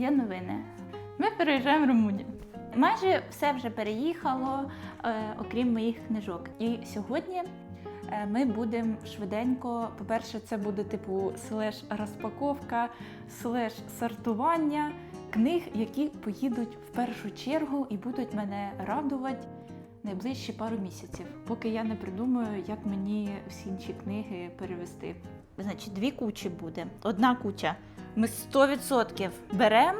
Є новини. Ми переїжджаємо в Румунію. Майже все вже переїхало, е, окрім моїх книжок. І сьогодні е, ми будемо швиденько. По-перше, це буде типу слеш розпаковка, слеш сортування книг, які поїдуть в першу чергу і будуть мене радувати найближчі пару місяців, поки я не придумаю, як мені всі інші книги перевести. Значить, дві кучі буде. Одна куча. Ми 100% беремо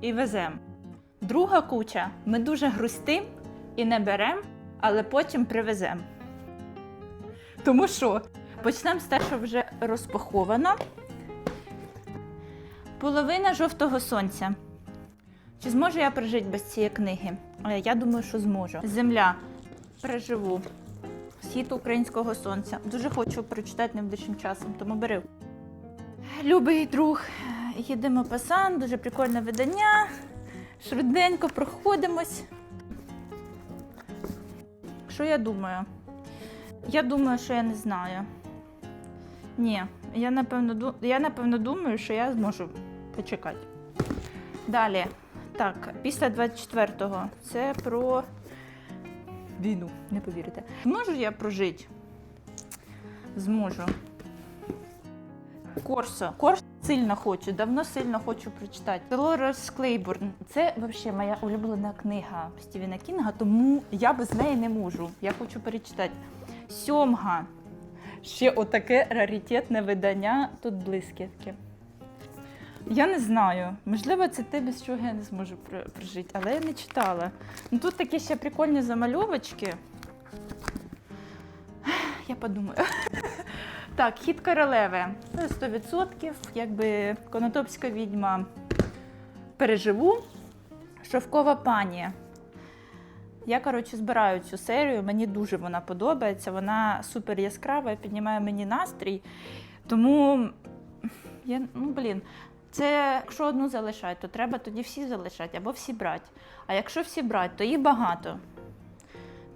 і веземо. Друга куча ми дуже грустим і не беремо, але потім привеземо. Тому що почнемо з те, що вже розпаковано. Половина жовтого сонця. Чи зможу я прожити без цієї книги? Е, Я думаю, що зможу. Земля. Переживу. Світ українського сонця. Дуже хочу прочитати найближчим часом, тому бери. Любий друг, їдемо по сан, дуже прикольне видання. Швиденько проходимось. Що я думаю? Я думаю, що я не знаю. Ні, я напевно, я напевно думаю, що я зможу почекати. Далі. Так, після 24-го. Це про війну, не повірите. Зможу я прожити? Зможу. Корсо. Корсо сильно хочу, давно сильно хочу прочитати. Долорес Клейборн. Це взагалі моя улюблена книга Стівена Кінга, тому я без неї не можу. Я хочу перечитати. Сьомга. Ще отаке раритетне видання. Тут блискітки. Я не знаю. Можливо, це те, без чого я не зможу прожити, але я не читала. Ну тут такі ще прикольні замальовочки. Я подумаю. Так, хід королеви. 100%, якби конотопська відьма переживу. Шовкова пані. Я, коротше, збираю цю серію, мені дуже вона подобається. Вона супер яскрава, піднімає мені настрій. Тому я, ну, блін, це якщо одну залишати, то треба тоді всі залишати або всі брати. А якщо всі брати, то їх багато.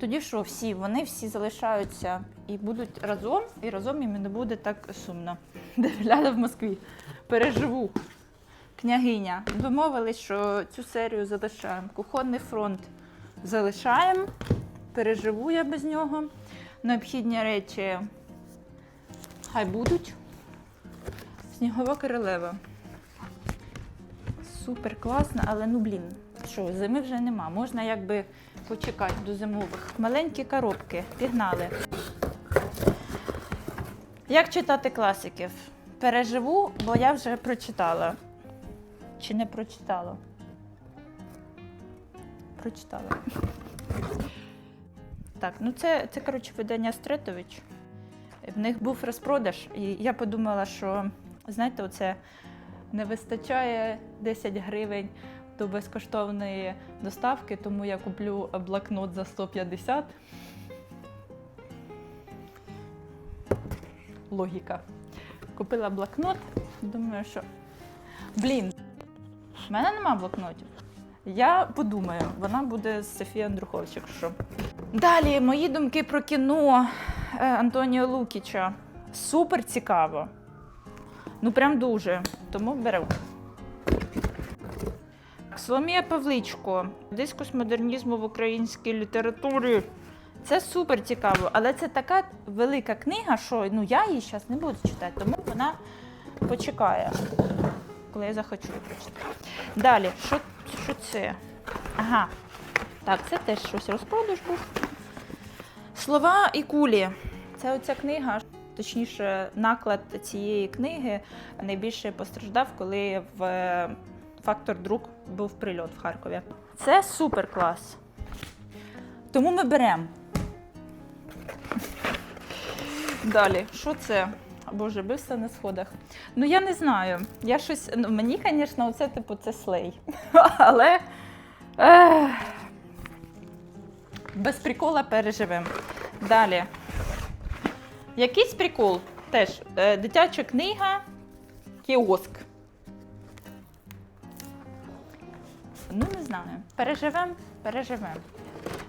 Тоді що, всі, вони всі залишаються і будуть разом, і разом їм не буде так сумно. Дев'яда в Москві. Переживу. Княгиня. Домовились, що цю серію залишаємо. Кухонний фронт залишаємо. Переживу я без нього. Необхідні речі хай будуть. Снігова королева. Супер класно, але ну блін, що, зими вже нема. Можна якби почекати до зимових. Маленькі коробки. Пігнали. Як читати класиків? Переживу, бо я вже прочитала. Чи не прочитала? Прочитала. Так, ну це, це коротше, видання Стретович. В них був розпродаж, і я подумала, що, знаєте, оце не вистачає 10 гривень до безкоштовної доставки, тому я куплю блокнот за 150. Логіка. Купила блокнот, думаю, що. Блін, в мене нема блокнотів. Я подумаю, вона буде з Софії Андрухович, якщо. Далі мої думки про кіно е, Антоніо Лукіча. Супер цікаво. Ну прям дуже. Тому беру. Соломія Павличко. Дискус модернізму в українській літературі. Це супер цікаво, але це така велика книга, що ну, я її зараз не буду читати, тому вона почекає, коли я захочу її прочитати. Далі, що, що це? Ага. Так, це теж щось розпродаж був. Слова і кулі. Це оця книга, точніше, наклад цієї книги найбільше постраждав, коли в фактор друк був прильот в Харкові. Це супер клас. Тому ми беремо. Далі, що це? Боже, бився на сходах. Ну я не знаю. Я щось. Ну, мені, звісно, оце типу це слей. Але. Ех, без прикола переживемо. Далі. Якийсь прикол. Теж е, дитяча книга, кіоск. Ну, не знаю. Переживемо, переживемо.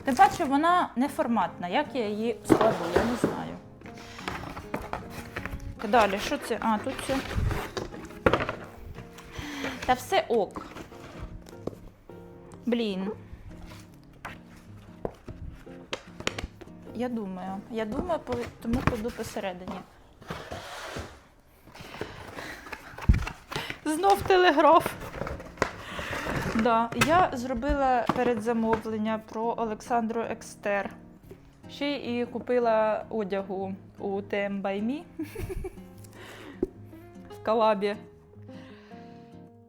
Тим паче, вона неформатна. Як я її складу, я не знаю. Далі, що це? А, тут це. Та все ок. Блін. Я думаю, я думаю, тому кладу посередині. Знов телеграф. Да, я зробила передзамовлення про Олександру Екстер. Ще і купила одягу у TM by Me в колабі.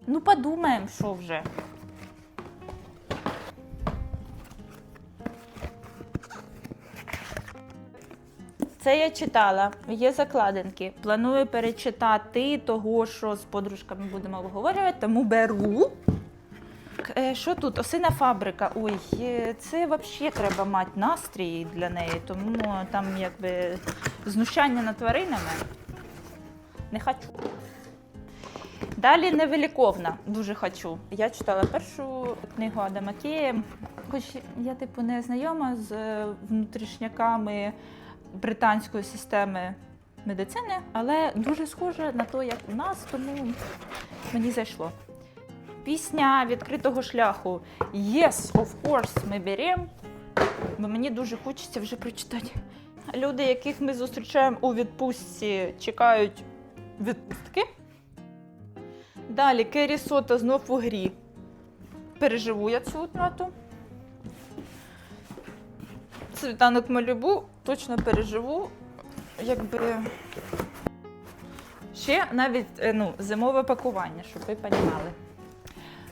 Ну, подумаємо, що вже. Це я читала, є закладинки. Планую перечитати того, що з подружками будемо обговорювати, тому беру. Е, Що тут? Осина фабрика. Ой, е, це взагалі треба мати настрій для неї, тому там якби знущання над тваринами. Не хочу. Далі невеликовна, дуже хочу. Я читала першу книгу Адама Кея, хоч я типу не знайома з е, внутрішняками британської системи медицини, але дуже схоже на те, як у нас, тому мені зайшло. Пісня відкритого шляху Yes, of course, ми беремо. Бо мені дуже хочеться вже прочитати. Люди, яких ми зустрічаємо у відпустці, чекають відпустки. Далі Керрі Сота знов у грі. Переживу я цю втрату. Світанок Малюбу точно переживу. Якби. Ще навіть е, ну, зимове пакування, щоб ви розуміли.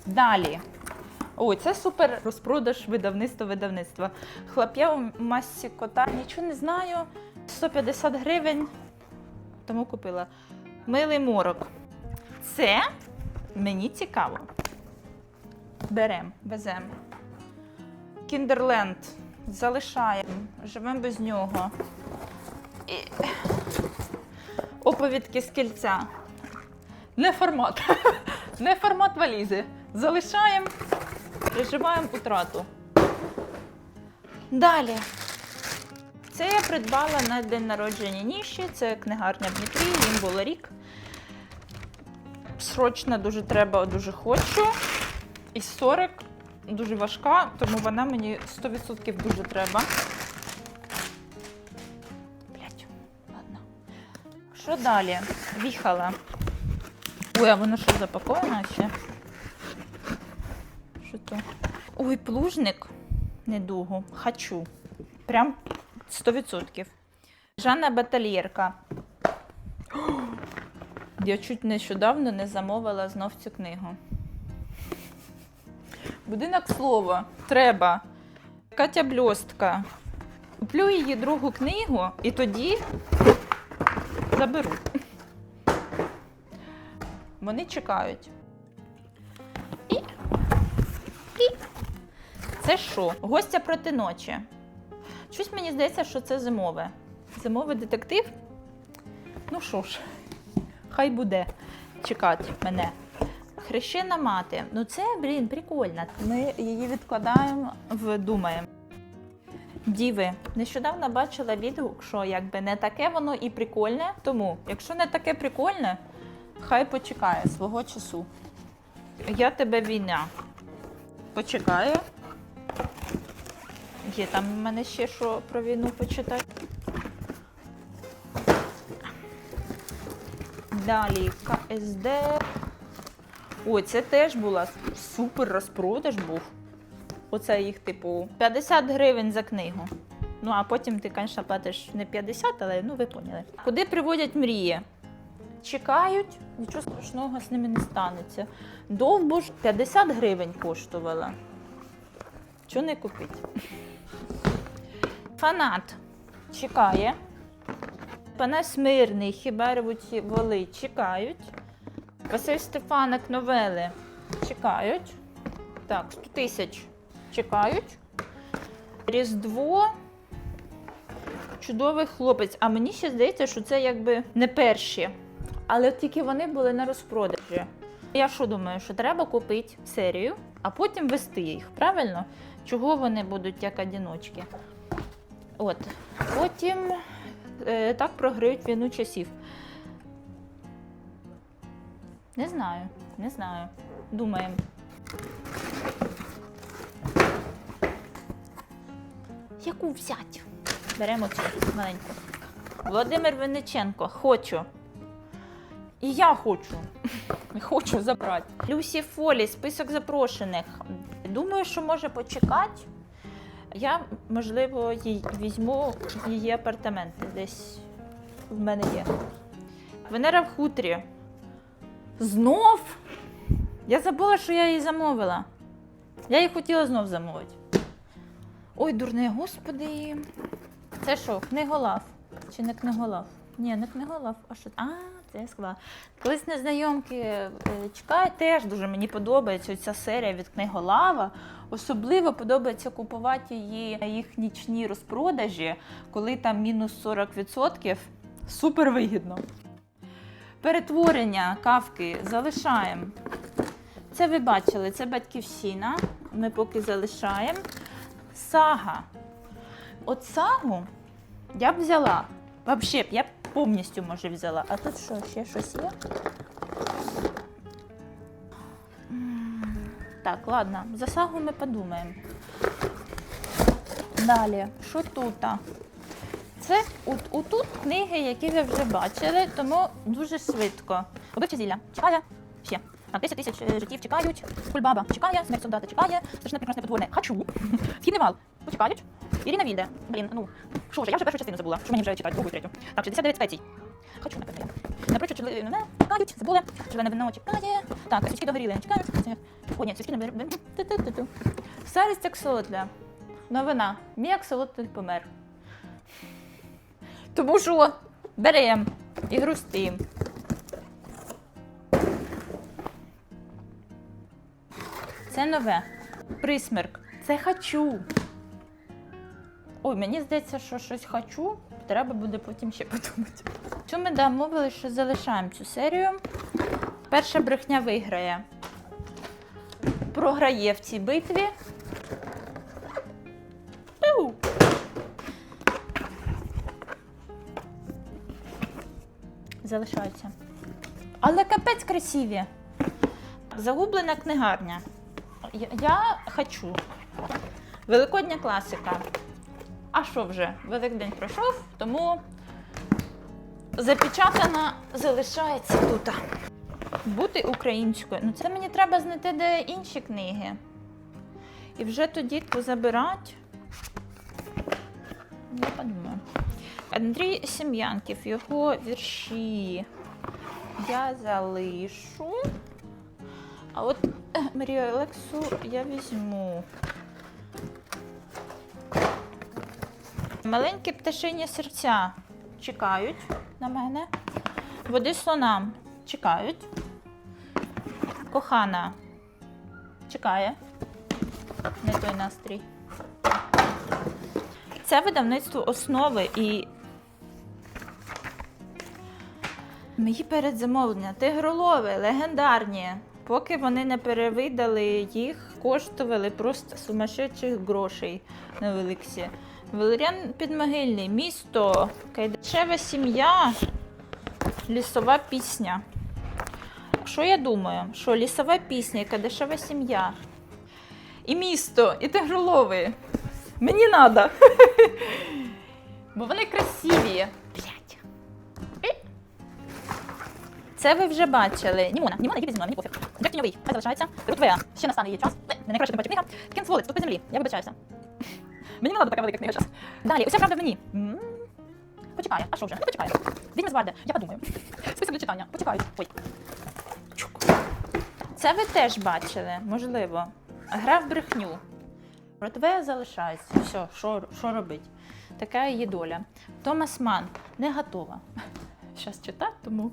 Далі. Ой, це супер розпродаж видавництва видавництва. Хлоп'я у масі кота. Нічого не знаю. 150 гривень. Тому купила. Милий морок. Це мені цікаво. Беремо, веземо. Кіндерленд. Залишаємо. Живемо без нього. І... Оповідки з кільця. Не формат. Не формат валізи. Залишаємо, переживаємо утрату. Далі. Це я придбала на день народження Ніші. Це книгарня Дніпрі, їм було рік. Срочно дуже треба, дуже хочу. І 40 дуже важка, тому вона мені 100% дуже треба. Блять, ладно. Що далі? Віхала. Ой, а воно що запаковано ще? Що? Ой, плужник недугу. Хочу. Прям 100%. Жанна Батальєрка. Я чуть нещодавно не замовила знов цю книгу. Будинок слова. Треба. Катя Бльостка. Куплю її другу книгу і тоді заберу. Вони чекають. Це що? Гостя проти ночі. Щось мені здається, що це зимове. Зимовий детектив. Ну що ж, хай буде чекати мене. Хрещена мати. Ну це, блін, прикольно. Ми її відкладаємо в думаємо. Діви, нещодавно бачила відгук, що якби не таке воно і прикольне. Тому, якщо не таке прикольне, хай почекає свого часу. Я тебе війна. Почекаю. Є там в мене ще що про війну почитати. Далі КСД. Ой, це теж була супер розпродаж був. Оце їх, типу, 50 гривень за книгу. Ну, а потім ти, звісно, платиш не 50, але ну ви поняли. Куди приводять мрії? Чекають, нічого страшного з ними не станеться. Довбуш 50 гривень коштувала. Чого не купити? Фанат чекає. Панас Мирний, хіба ревуть воли чекають. Василь Стефаник новели чекають. Так, 100 тисяч чекають. Різдво. Чудовий хлопець. А мені ще здається, що це якби не перші. Але тільки вони були на розпродажі. Я що думаю, що треба купити серію, а потім вести їх, правильно? Чого вони будуть як одіночки? От. Потім е, так програють війну часів. Не знаю, не знаю. Думаємо. яку взяти? Беремо цю маленьку. Володимир Винниченко, хочу. І я хочу. Хочу забрати. Люсі Фолі, список запрошених. Думаю, що може почекати. Я, можливо, їй візьму її апартаменти. Десь в мене є. Венера в хутрі. Знов? Я забула, що я її замовила. Я її хотіла знов замовити. Ой, дурне, господи. Це що, книголав? Чи не книголав? Ні, не книголав. А що? А, це я сказала. Колись незнайомки е, чекають, теж дуже мені подобається ця серія від книголава. Особливо подобається купувати її їх нічні розпродажі, коли там мінус 40%. Супер вигідно. Перетворення кавки залишаємо. Це ви бачили, це батьківщина. Ми поки залишаємо. Сага. От сагу я б взяла. Взагалі, я б повністю може взяла. А тут що, ще щось є? Так, ладно, за сагу ми подумаємо. Далі, що тут? Це от, отут книги, які ви вже бачили, тому дуже швидко. Убивче зілля. Чекає. Ще. Так, 10 тисяч е, життів чекають. Кульбаба чекає, смерть солдата чекає, страшне прекрасне потворне. Хочу. Східний вал. Почекають. Ірина Вільде. Блін, ну. Що вже, я вже першу частину забула. Що мені вже читати, другу третю. Так, 69 спецій. Хочу, напевно, я. Напрочуд, чили... не, чекають, забули. Червоне вино чекає. Так, свічки догоріли, чекають. О, ні, свічки не. Ту-ту-ту-ту. Старість аксолотля. Новина. Мій аксолотль помер. Тому що берем і грустим. Це нове. Присмерк. Це хочу. Ой, мені здається, що щось хочу. Треба буде потім ще подумати. Що ми домовили, що залишаємо цю серію. Перша брехня виграє. Програє в цій битві. Пиу. залишаються. Але капець красиві. Загублена книгарня. Я, я хочу. Великодня класика. А що вже? Великдень пройшов, тому запечатана залишається тут. Бути українською. Ну це мені треба знайти де інші книги. І вже тоді забирати. Я подумаю. Андрій Сім'янків, його вірші я залишу. А от е, Марію Олексу я візьму. Маленькі пташині серця чекають на мене. Води слонам чекають. Кохана чекає. Не той настрій. Це видавництво основи і мої передзамовлення. Тигролови, легендарні. Поки вони не перевидали їх, коштували просто сумасшедших грошей на Великсі. Валеріан Підмогильний, місто, Кайдашева сім'я, лісова пісня. Що я думаю? Що лісова пісня і Кайдашева сім'я. І місто, і тигролови. Мені надо. Бо вони красиві. Це ви вже бачили. Німона, Німона, її візьму, мені пофіг. Тіньовий, хай залишається. Рутвея, ще настане її час. Не найкраща тим книга. Тут по землі. Я вибачаюся. Мені не треба така велика книга час. Далі, уся правда в мені. М, Почекає. А що вже? Не почекає. Візьме з Варди, я подумаю. Список для читання. Почекають. Ой. Це ви теж бачили, можливо. Гра в брехню. Ротвея залишається. Все, що, робить? Така її доля. Томас Ман не готова. Зараз читати, тому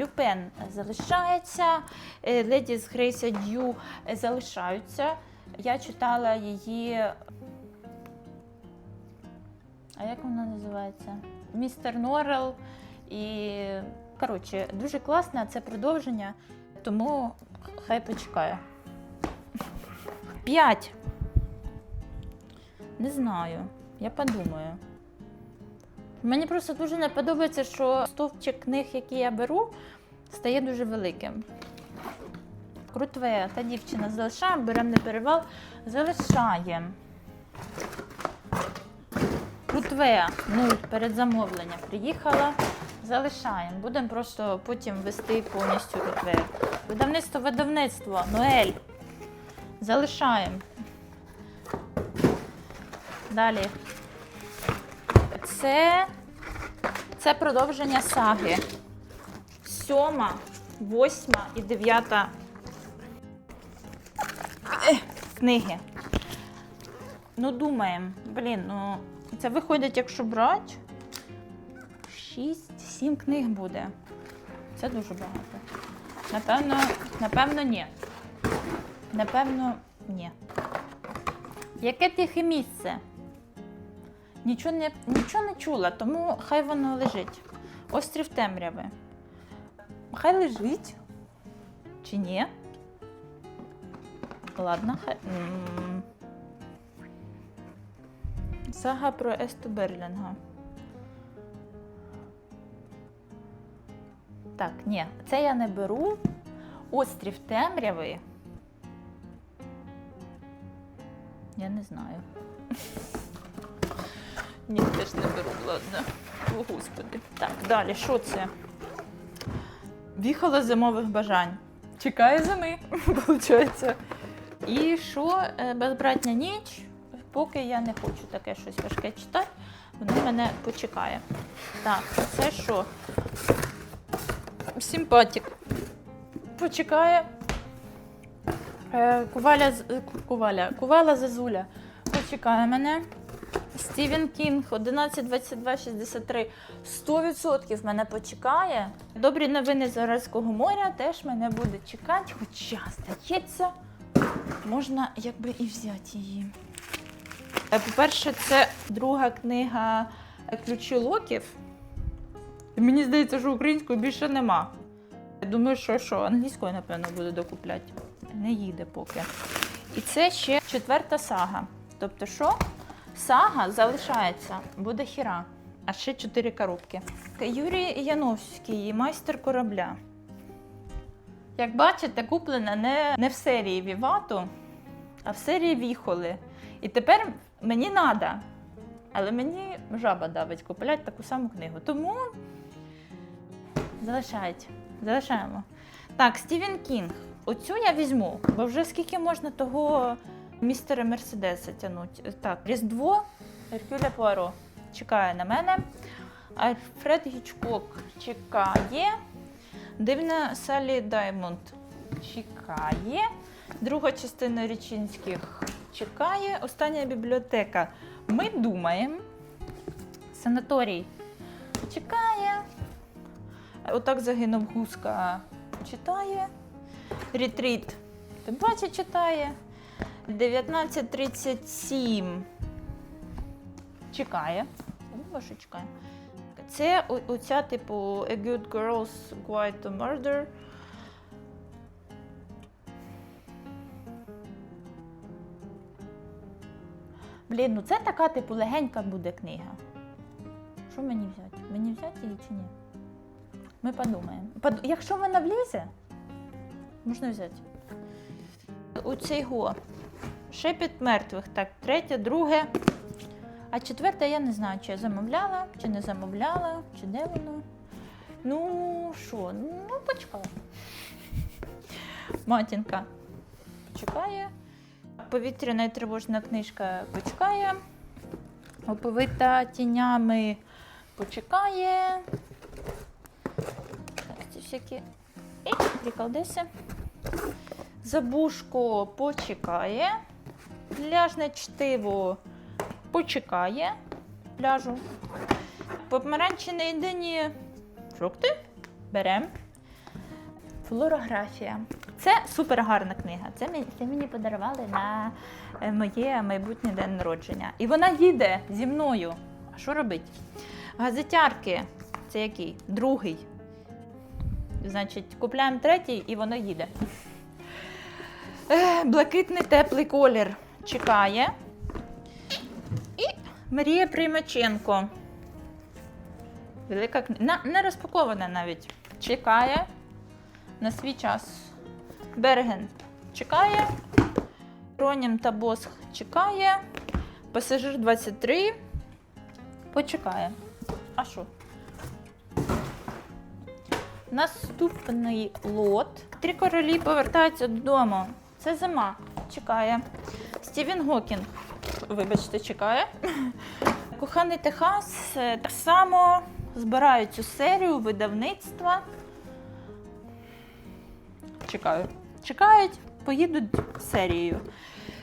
Люпен залишається, е, Леді з Грейса Дью е, залишаються. Я читала її. А як вона називається? Містер Норрел. І, коротше, дуже класне це продовження, тому хай почекає. П'ять. Не знаю. Я подумаю. Мені просто дуже не подобається, що стовпчик книг, які я беру, стає дуже великим. Крутве, та дівчина залишаємо, беремо на перевал, залишаємо. Гутвея, нуль перед замовленням. Приїхала, залишаємо. Будемо просто потім вести повністю Гутвею. Видавництво, видавництво, Ноель. Залишаємо. Далі. Це, це продовження саги. Сьома, восьма і дев'ята книги. Ну, думаємо, блін, ну це виходить, якщо брати, 6-7 книг буде. Це дуже багато. Напевно, напевно, ні. Напевно, ні. Яке тихе місце? Нічого не, нічого не чула, тому хай воно лежить. Острів темряви. Хай лежить. Чи ні? Ладно, хай. Сага про Есту Берлінга. Так, ні, це я не беру. Острів темряви. Я не знаю. Ні, теж не беру, ладно. О, господи. Так, далі, що це? Віхала зимових бажань. Чекає зими, виходить. І що? Е, Безбратня ніч. Поки я не хочу таке щось важке читати, воно мене почекає. Так, це що? Симпатік. Почекає. Е, Куваля, куваля, кувала Зазуля. Почекає мене. Стівен Кінг 11, 22, 63. 100% мене почекає. Добрі новини з Аральського моря теж мене буде чекати, хоча, здається, можна якби і взяти її. Е, По-перше, це друга книга Ключі Локів. Мені здається, що української більше нема. Я думаю, що, що англійською, напевно, буду докупляти. Не їде поки. І це ще четверта сага. Тобто, що? Сага залишається, буде хіра. А ще чотири коробки. Юрій Яновський, майстер корабля. Як бачите, куплена не, не в серії Вівату, а в серії Віхоли. І тепер мені треба. Але мені жаба давить купляти таку саму книгу. Тому залишайте. Залишаємо. Так, Стівен Кінг. Оцю я візьму, бо вже скільки можна того містера Мерседеса тягнути. Так, Різдво Еркюля Пуаро чекає на мене. Альфред Гічкок чекає. Дивна Салі Даймонд чекає. Друга частина Річинських чекає. Остання бібліотека. Ми думаємо. Санаторій чекає. Отак загинув гуска. Читає. Ретріт. Тим паче читає. 1937. Чекає. Що чекає. Це оця, типу, A Good Girl's Guide to Murder. Блін, ну це така, типу, легенька буде книга. Що мені взяти? Мені взяти її чи ні? Ми подумаємо. Под- Якщо вона влізе, можна взяти. У цього шепіт мертвих. Так, третє, друге. А четверте, я не знаю, чи я замовляла, чи не замовляла, чи де воно. Ну, що, ну, почекала. Матінка почекає. Повітряна і тривожна книжка почекає. Оповита тінями почекає. Ці всякі і приколдеси. Забушко почекає. Пляжне чтиво почекає пляжу. Помаранчі єдині фрукти беремо. Флорографія. Це супер гарна книга. Це мені, це мені подарували на е, моє майбутнє день народження. І вона їде зі мною. А що робить? Газетярки. Це який? Другий. Значить, купляємо третій і воно їде. Е, Блакитний теплий колір чекає. І Марія Приймаченко. Велика книга. Не розпакована навіть. Чекає на свій час. Берген чекає. Ронім та Босх чекає. Пасажир 23. Почекає. А що? Наступний лот. Три королі повертаються додому. Це зима. Чекає. Стівен Гокінг. Вибачте, чекає. Коханий Техас е, так само збирають цю серію видавництва. Чекаю. Чекають, поїдуть серією.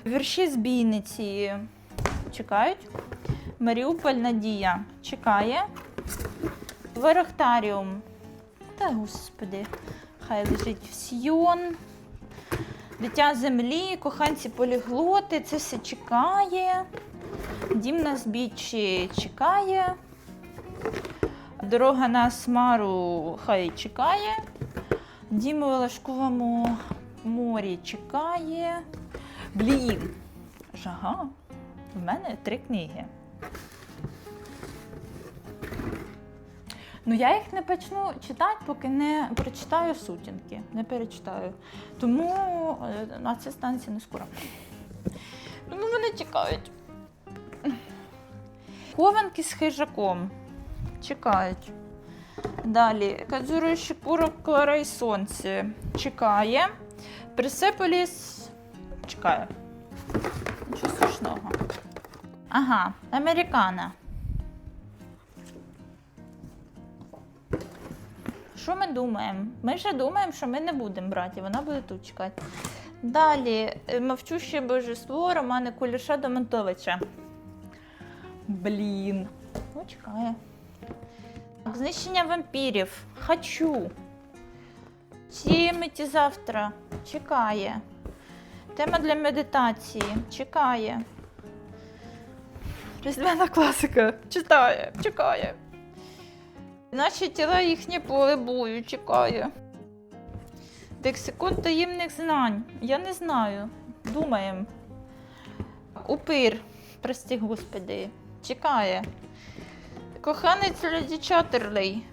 Вірші збійниці чекають. Маріуполь Надія чекає. Верахтаріум. Та господи, хай лежить Сьйон. Дитя землі, коханці поліглоти, це все чекає. Дім на збіччі чекає. Дорога на Асмару хай чекає. Дім у Лашковому морі чекає. Блін. Жага. В мене три книги. Ну, я їх не почну читати, поки не прочитаю сутінки. Не перечитаю. Тому е, на це станція не скоро. Тому вони чекають. Хованки з хижаком. Чекають. Далі. Кадзуро Шикуро Клара і Сонце. Чекає. Персеполіс чекає. Нічого страшного. Ага, американа. Що ми думаємо? Ми вже думаємо, що ми не будемо брати, вона буде тут чекати. Далі е, мовчуще божество Романа Куліша Домонтовича. Блін. Ну, чекає. Знищення вампірів. Хочу. Тіміті завтра. Чекає. Тема для медитації. Чекає. Різдвяна класика. Читає, чекає. Наші тіла їхнє поле бою чекає. Лексикон таємних знань. Я не знаю. Думаємо. Упир, прости господи, чекає. Коханець Леді Чаттерлей.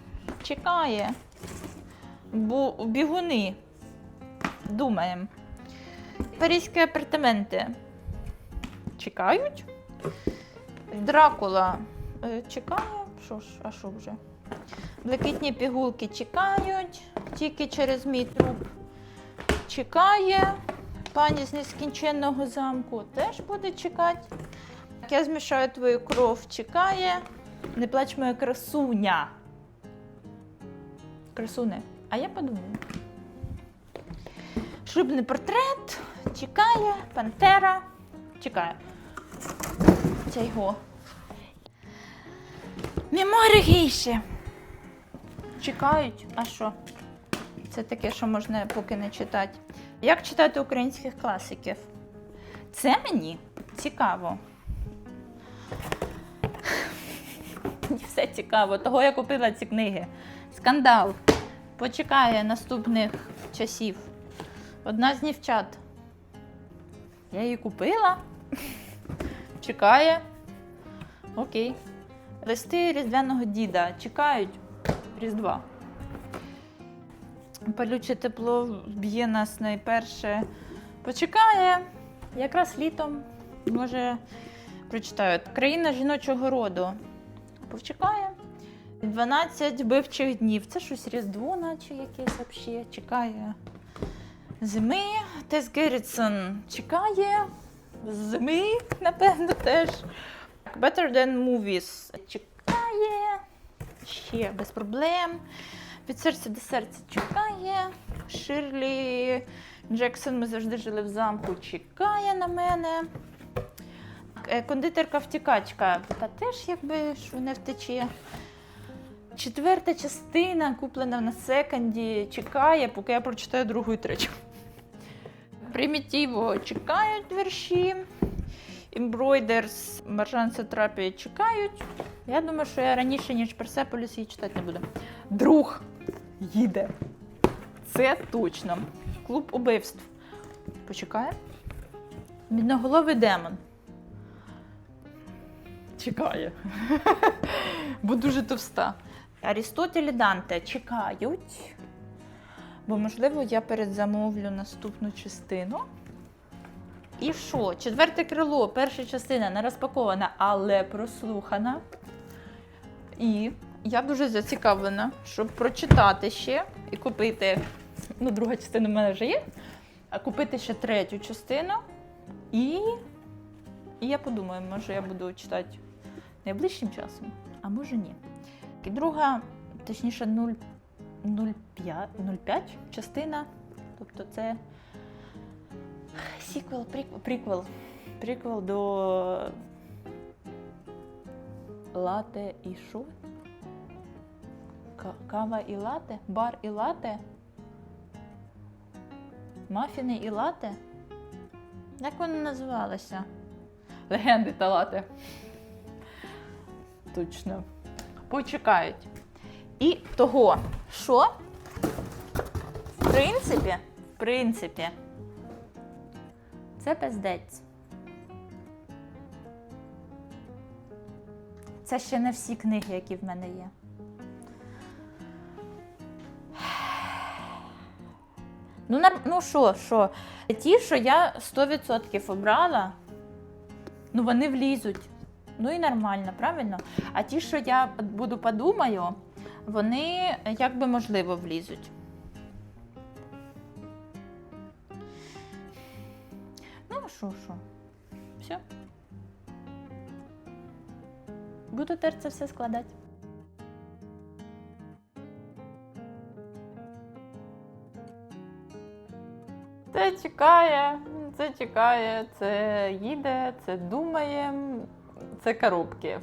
Чекає. Бу... Бігуни. Думаємо. Паризькі апартаменти. Чекають. Дракула. Е, Чекає. Що ж, а що вже? Блакитні пігулки чекають, тільки через мій труп чекає. Пані з нескінченного замку теж буде чекати. Я змішаю твою кров, чекає. Не плач моя красуня. Красуне. А я подумаю. Шлюбний портрет чекає, пантера чекає. Це його. Меморі гейші. Чекають, а що? Це таке, що можна поки не читати. Як читати українських класиків? Це мені цікаво. Мені все цікаво. Того я купила ці книги. Скандал. Почекає наступних часів. Одна з дівчат. Я її купила. Чекає. Окей. Листи різдвяного діда. Чекають. Різдва. Палюче тепло б'є нас найперше. Почекає. Якраз літом, може, прочитаю. Країна жіночого роду. Почекає. 12 вбивчих днів. Це щось Різдво, наче якесь взагалі. Чекає. Зими. Тес Геррітсон чекає. Зими, напевно, теж. Better Than Movies. Чекає. Ще без проблем. Від серця до серця чекає. Ширлі Джексон, ми завжди жили в замку. Чекає на мене. Е, Кондитерка втікачка. Та теж, якби що не втече. Четверта частина, куплена на секонді, чекає, поки я прочитаю другу і третю. Примітиво чекають вірші. Embroiders, Маржан Сатрапі чекають. Я думаю, що я раніше, ніж Персеполіс, її читати не буду. Друг їде. Це точно. Клуб убивств. Почекає. Мідноголовий демон. Чекає. Бо дуже товста. Арістотель і Данте чекають. Бо, можливо, я передзамовлю наступну частину. І що? Четверте крило, перша частина не розпакована, але прослухана. І я дуже зацікавлена, щоб прочитати ще і купити. Ну, друга частина в мене вже є. А купити ще третю частину. І, і я подумаю, може я буду читати найближчим часом, а може ні. І друга, точніше, 0,5 0,5 частина. Тобто це сіквел, приквел, приквел, приквел до лате і? Ка- Кава і лате? Бар і лате? Мафіни і лате? Як воно називалося? Легенди та лате. Точно. Почекають. І того, що? В принципі, в принципі, це пиздець. Це ще не всі книги, які в мене є. Ну, ну що, що? Ті, що я 100% обрала, ну вони влізуть. Ну і нормально, правильно? А ті, що я буду подумаю, вони як би можливо влізуть. Ну, що, що? Все. Буду тепер це все складати. Це чекає, це чекає, це їде, це думає, це коробки.